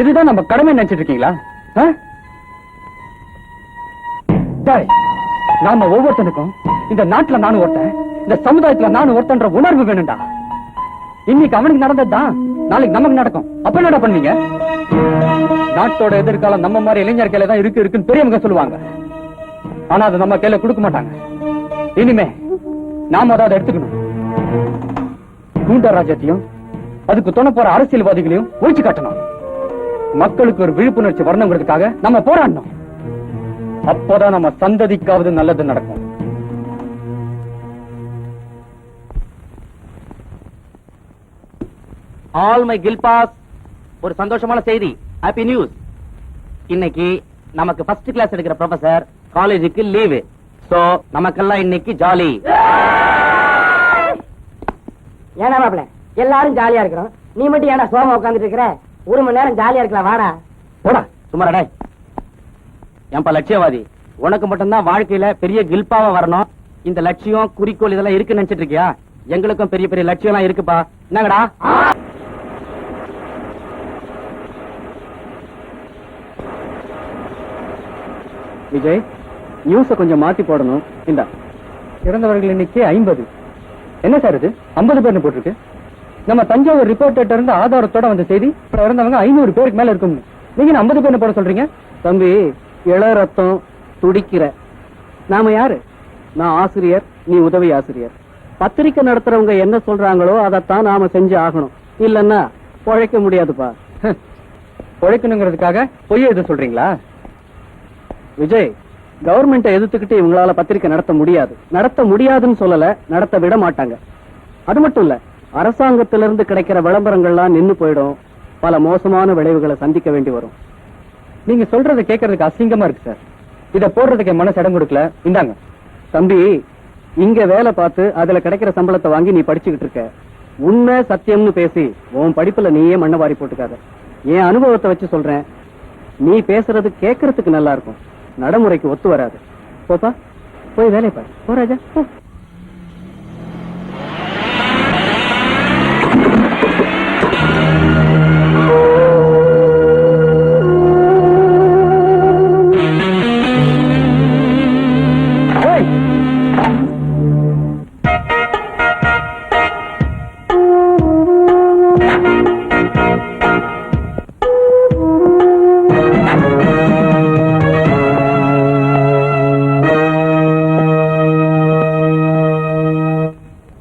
இதுதான் நம்ம கடமை நினைச்சிட்டு இருக்கீங்களா? நாம ஒவ்வொருத்தனுக்கும் இந்த நாட்டுல நானும் ஒருத்தன் இந்த சமுதாயத்துல நானும் ஒருத்தன்ற உணர்வு வேணும்டா. இன்னைக்கு அவனுக்கு நடந்ததுதான் நாளைக்கு நமக்கு நடக்கும். அப்ப என்னடா பண்ணுவீங்க? நாட்டோட எதிர்காலம் நம்ம மாதிரி இளைஞர் கையில தான் இருக்கு இருக்குன்னு பெரியவங்க சொல்லுவாங்க. ஆனா அதை நம்ம கையில கொடுக்க மாட்டாங்க. இனிமே நாம அதை எடுத்துக்கணும். கூண்ட ராஜ்யத்தையும் அதுக்கு துணை போற அரசியல்வாதிகளையும் ஒழிச்சு காட்டணும். மக்களுக்கு ஒரு விழிப்புணர்ச்சி வரணுங்கிறதுக்காக நம்ம போராடணும். அப்போதான் நம்ம சந்ததிக்காவது நல்லது நடக்கும். ஆல் மை கில்பாஸ் ஒரு சந்தோஷமான செய்தி. ஹாப்பி நியூஸ் இன்னைக்கு நமக்கு ஃபர்ஸ்ட் கிளாஸ் எடுக்கிற ப்ரொஃபசர் காலேஜுக்கு லீவு சோ நமக்கெல்லாம் இன்னைக்கு ஜாலி ஏன்னா மாப்பிள்ள எல்லாரும் ஜாலியா இருக்கிறோம். நீ மட்டும் ஏன்னா சோமா உட்காந்துட்டு இருக்கிற? ஒரு மணி நேரம் ஜாலியா இருக்கலாம் வாடா. போடா சுமாரடா ஏன்பா லட்சியவாதி உனக்கு மட்டும்தான் வாழ்க்கையில பெரிய கில்பாவா வரணும். இந்த லட்சியம் குறிக்கோள் இதெல்லாம் இருக்குன்னு நினைச்சிட்டு இருக்கியா எங்களுக்கும் பெரிய பெரிய லட்சியம் எல்லாம் இருக்குப்பா. என்னங்கடா? விஜய் நியூஸ கொஞ்சம் மாத்தி போடணும். இந்த. இறந்தவர்கள் எண்ணிக்கை ஐம்பது. என்ன சார் இது? ஐம்பது பேர்னு போட்டிருக்கு. நம்ம தஞ்சாவூர் ரிப்போர்ட்டர் இருந்து ஆதாரத்தோட வந்த செய்தி இப்ப இறந்தவங்க ஐநூறு பேருக்கு மேல இருக்கும் நீங்க ஐம்பது பேர்னு போட சொல்றீங்க? தம்பி இள ரத்தம் துடிக்கிற. நாம யாரு? நான் ஆசிரியர் நீ உதவி ஆசிரியர். பத்திரிக்கை நடத்துறவங்க என்ன சொல்றாங்களோ அதைத்தான் நாம செஞ்சு ஆகணும். இல்லன்னா பொழைக்க முடியாதுப்பா. உழைக்கணுங்கிறதுக்காக பொய்ய இது சொல்றீங்களா? விஜய் கவர்மெண்ட்டை எதிர்த்துக்கிட்டு இவங்களால பத்திரிக்கை நடத்த முடியாது. நடத்த முடியாதுன்னு சொல்லல நடத்த விட மாட்டாங்க. அது மட்டும் இல்ல அரசாங்கத்திலிருந்து கிடைக்கிற விளம்பரங்கள்லாம் நின்னு போயிடும். பல மோசமான விளைவுகளை சந்திக்க வேண்டி வரும். நீங்க சொல்றதை கேட்கறதுக்கு அசிங்கமா இருக்கு சார். இத போடுறதுக்கு மனசு இடம் கொடுக்கல. இந்தாங்க. தம்பி இங்க வேலை பார்த்து அதுல கிடைக்கிற சம்பளத்தை வாங்கி நீ படிச்சுக்கிட்டு இருக்க. உண்மை சத்தியம்னு பேசி உன் படிப்புல நீயே மண்ணை வாரி போட்டுக்காத. என் அனுபவத்தை வச்சு சொல்றேன். நீ பேசுறது கேட்கறதுக்கு நல்லா இருக்கும். நடைமுறைக்கு ஒத்து வராது. போப்பா போய் வேலையை பாரு. போராஜா போ.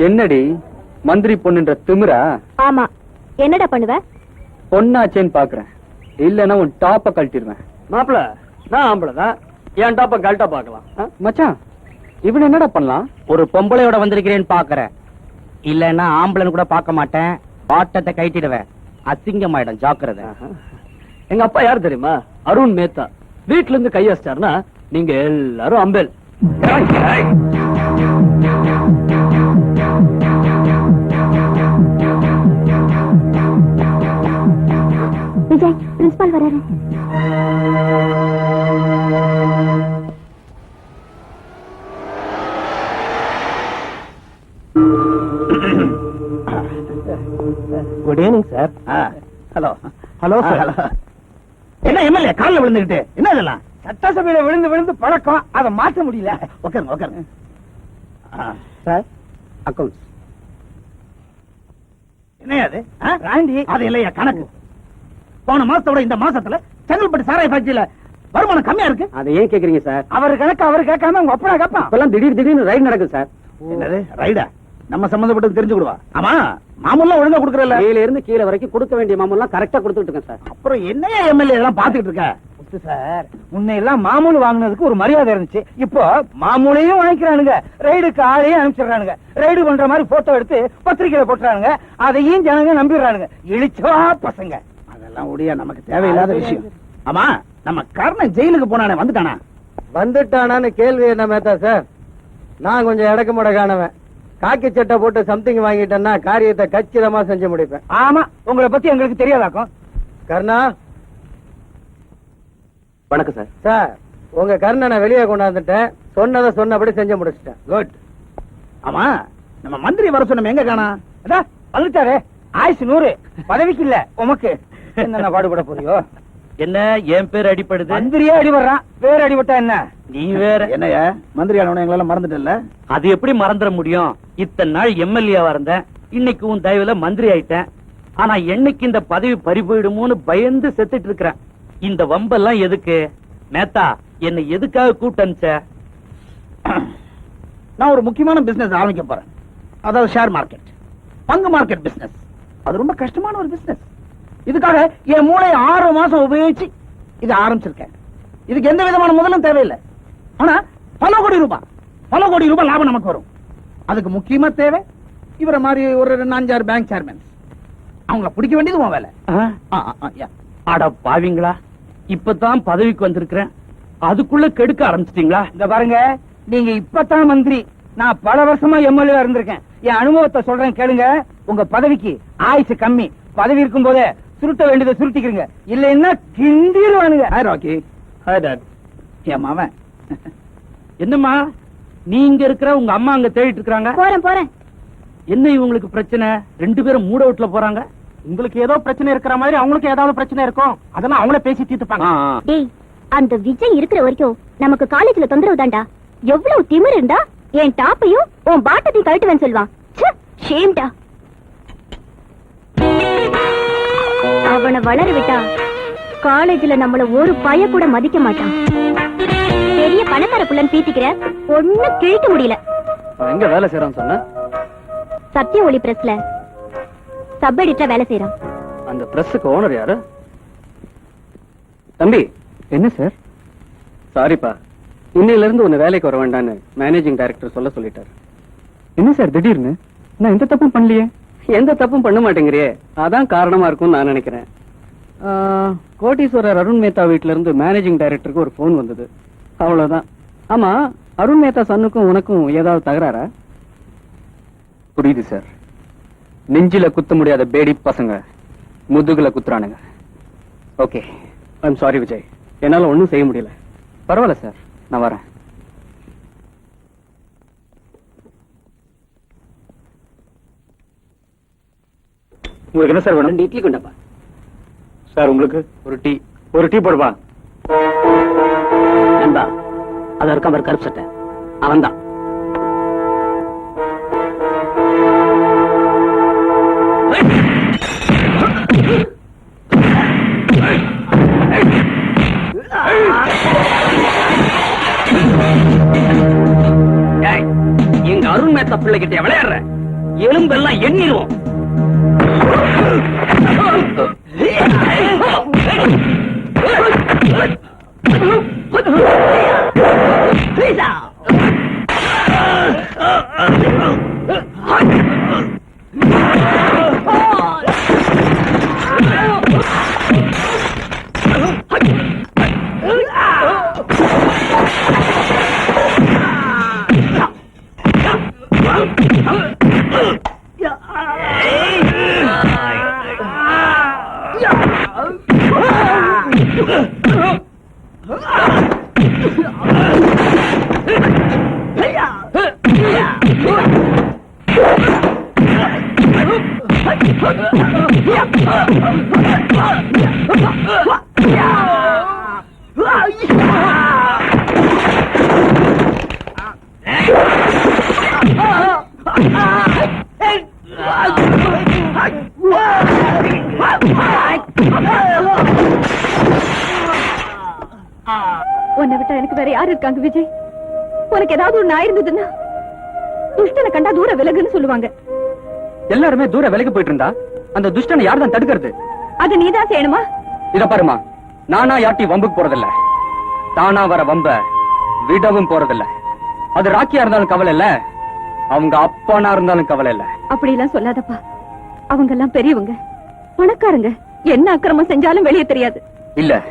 என்னடி? மந்திரி பொண்ணுன்ற திமிரா? ஆமா. என்னடா பண்ணுவ? பொண்ணாச்சேன்னு பாக்குறேன். இல்லன்னா உன் டாப்ப கழட்டிடுவேன். மாப்பிள நான் ஆம்பளை தான் என் டாப்ப கல்ட்டா பாக்கலாம் மச்சான் இவன் என்னடா பண்ணலாம்? ஒரு பொம்பளையோட வந்திருக்கிறேன்னு பாக்குறேன். இல்லன்னா ஆம்பளைன்னு கூட பார்க்க மாட்டேன். பாட்டத்தை கைட்டிடுவேன் அசிங்கமாயிடும் ஜாக்கிரதை. எங்க அப்பா யார் தெரியுமா? அருண் மேத்தா. வீட்ல இருந்து கை வச்சிட்டாருன்னா நீங்க எல்லாரும் அம்பேல். விஜய் பிரின்சிபால் வராரு good evening sir hello hello sir என்ன எம்எல்ஏ காலில் விழுந்துகிட்டு? என்ன இதெல்லாம்? சட்டசபையில விழுந்து விழுந்து பழக்கம். அதை மாற்ற முடியல. உட்காருங்க உட்காருங்க. சார் அக்கௌண்ட்ஸ் என்ன அது? ராண்டி. அது இல்லையா கணக்கு? போன மாசத்தோட இந்த மாசத்துல செங்கல்பட்டு சாராய ஃபேக்டரியில வருமானம் கம்மியா இருக்கு? அதை ஏன் கேக்குறீங்க சார் அவர் கணக்கு அவர் கேட்காம உங்க அப்பனா கேட்பான். அப்பெல்லாம் திடீர் திடீர்னு ரைடு நடக்குது சார் என்னது? ரைடா நம்ம சம்பந்தப்பட்டது தெரிஞ்சு கொடுவா ஆமா. மாமூல்லாம் ஒழுங்கா கொடுக்கறல கீழ இருந்து கீழே வரைக்கும் கொடுக்க வேண்டிய மாமெல்லாம் கரெக்டா கொடுத்துட்டு இருக்கேன் சார். அப்புறம் என்னையா எம்எல்ஏ எல்லாம் பாத்துக்கிட்டு இருக்க? சார் முன்ன எல்லாம் மாமூல் வாங்குனதுக்கு ஒரு மரியாதை இருந்துச்சு. இப்போ மாமூலையும் வாங்கிக்கிறானுங்க. ரைடுக்கு ஆளையும் அனுப்பிச்சிடுறானுங்க. ரைடு பண்ற மாதிரி போட்டோ எடுத்து பத்திரிக்கையில போட்டுறானுங்க. அதையும் ஜனங்க நம்பிடுறானுங்க. இழிச்சவா பசங்க. அதெல்லாம் உடைய நமக்கு தேவையில்லாத விஷயம். ஆமா நம்ம கர்ணன் ஜெயிலுக்கு போனானே வந்துட்டானா? வந்துட்டானான்னு கேள்வி என்ன மேத்தா சார்? நான் கொஞ்சம் இடக்கு முடக்கானவன். காக்கி சட்டை போட்டு சம்திங் வாங்கிட்டேன்னா காரியத்தை கச்சிதமா செஞ்சு முடிப்பேன். ஆமா உங்களை பத்தி எங்களுக்கு தெரியாதாக்கும். கர்ணா? வணக்கம் சார். சார் உங்க கர்ணனை வெளியே கொண்டாந்துட்டேன். சொன்னதை சொன்னபடி செஞ்சு முடிச்சிட்டேன். குட் ஆமா நம்ம மந்திரி வர சொன்ன எங்க காணா? அதான் வந்துட்டாரே ஆயுசு நூறு. பதவிக்கு இல்ல உமக்கு. என்ன பாடுபட போறியோ? என்ன என் பேர் அடிப்படுது மந்திரியே அடிபடுறான். பேர் அடிபட்டா என்ன? நீ வேற என்னைய? மந்திரி ஆனவன எங்களால மறந்துட்டல அது எப்படி மறந்துட முடியும்? இத்தனை நாள் எம்எல்ஏவா இருந்தேன். இன்னைக்கு உன் தயவுல மந்திரி ஆயிட்டேன். ஆனா என்னைக்கு இந்த பதவி பறி போயிடுமோன்னு பயந்து செத்துட்டு இருக்கிறேன். இந்த வம்பெல்லாம் எதுக்கு? மேத்தா என்னை எதுக்காக கூட்டு அனுப்பிச்ச? நான் ஒரு முக்கியமான பிசினஸ் ஆரம்பிக்க போறேன். அதாவது ஷேர் மார்க்கெட் பங்கு மார்க்கெட் பிசினஸ் அது ரொம்ப கஷ்டமான ஒரு பிசினஸ் இதுக்காக என் மூளையை ஆறு மாசம் உபயோகிச்சு இதை ஆரம்பிச்சிருக்கேன். இதுக்கு எந்த விதமான முதலும் தேவையில்லை. ஆனா பல கோடி ரூபாய் பல கோடி ரூபாய் லாபம் நமக்கு வரும். அதுக்கு முக்கியமா தேவை இவரை மாதிரி ஒரு ரெண்டு அஞ்சாறு பேங்க் சேர்மன் அவங்கள பிடிக்க வேண்டியது உன் வேலை. அட பாவிங்களா. இப்பதான் பதவிக்கு வந்திருக்கிறேன். அதுக்குள்ள கெடுக்க ஆரம்பிச்சிட்டீங்களா? இந்த பாருங்க நீங்க இப்பதான் மந்திரி. நான் பல வருஷமா எம்எல்ஏ இருந்திருக்கேன். என் அனுபவத்தை சொல்றேன் கேளுங்க. உங்க பதவிக்கு ஆயுசு கம்மி. பதவி இருக்கும் போதே சுருட்ட வேண்டியதை சுருட்டிக்கிறீங்க. இல்லைன்னா கிண்டிடுவானுங்க. Hi, Rocky. Hi, Dad. என் மாவன் என்னம்மா? நீ இங்க இருக்கிற உங்க அம்மா அங்க தேடிட்டு இருக்காங்க போறேன் போறேன். என்ன இவங்களுக்கு பிரச்சனை? ரெண்டு பேரும் மூட வீட்டுல போறாங்க? உங்களுக்கு ஏதோ பிரச்சனை இருக்கிற மாதிரி அவங்களுக்கு ஏதாவது பிரச்சனை இருக்கும். அதெல்லாம் அவங்களே பேசி தீர்த்துப்பாங்க. டேய் அந்த விஜய் இருக்கிற வரைக்கும் நமக்கு காலேஜ்ல தொந்தரவு தான்டா. எவ்வளவு திமிரு இருந்தா என் டாப்பையும் உன் பாட்டத்தையும் கழட்டுவேன்னு சொல்லுவான். ஷேம்டா அவனை வளர விட்டா காலேஜ்ல நம்மள ஒரு பய கூட மதிக்க மாட்டான். பெரிய பணக்கார புள்ளன்னு பீத்திக்கிற ஒண்ணு கிழிக்க முடியல. எங்க வேலை செய்யறான்னு சொன்ன? சத்திய ஒளி பிரஸ்ல சப் எடிட்டரா வேலை செய்யறான் அந்த பிரஸ்ஸுக்கு ஓனர் யாரு? தம்பி. என்ன சார் சாரிப்பா இன்னையில இருந்து உன்னை வேலைக்கு வர வேண்டான்னு மேனேஜிங் டைரக்டர் சொல்ல சொல்லிட்டாரு. என்ன சார் திடீர்னு? நான் எந்த தப்பும் பண்ணலையே. எந்த தப்பும் பண்ண மாட்டேங்கிறியே. அதான் காரணமா இருக்கும்னு நான் நினைக்கிறேன். கோட்டீஸ்வரர் அருண் மேத்தா வீட்ல இருந்து மேனேஜிங் டைரக்டருக்கு ஒரு போன் வந்தது. அவ்வளவுதான். ஆமா அருண் மேத்தா சன்னுக்கும் உனக்கும் ஏதாவது தகராறா? புரியுது சார். நெஞ்சில குத்த முடியாத பேடி பசங்க முதுகுல குத்துறானுங்க. Okay I'm sorry Vijay. என்னால ஒண்ணும் செய்ய முடியல. பரவாயில்ல சார். நான் வரேன். உங்களுக்கு என்ன சார் வேணும்? இட்லி கொண்டப்பா சார் உங்களுக்கு? ஒரு டீ. ஒரு டீ போடுவா நண்பா அது இருக்க ஒரு கருப்பு சட்டை. அவன் தான் எங்க அருண் மேத்த பிள்ளை கிட்ட விளையாடுற? எலும்பெல்லாம் எண்ணிடுவோம் உன்னை விட்டா எனக்கு வேற யாரு இருக்காங்க விஜய்? உனக்கு ஏதாவது ஒண்ணு ஆயிருந்ததுன்னா துஷ்டனை கண்டா தூர விலகுன்னு சொல்லுவாங்க. எல்லாருமே தூர விலைக்கு போயிட்டு இருந்தா அந்த துஷ்டனை யார் தான் தடுக்கிறது? அது நீதான் செய்யணுமா? இத பாருமா. நானா யாட்டி வம்புக்கு போறதில்ல. தானா வர வம்ப விடவும் போறதில்ல. அது ராக்கியா இருந்தாலும் கவலை இல்ல. அவங்க அப்பனா இருந்தாலும் கவலை இல்ல. அப்படி எல்லாம் சொல்லாதப்பா. அவங்க எல்லாம் பெரியவங்க. பணக்காரங்க. என்ன அக்கிரமம் செஞ்சாலும் வெளியே தெரியாது. இல்ல.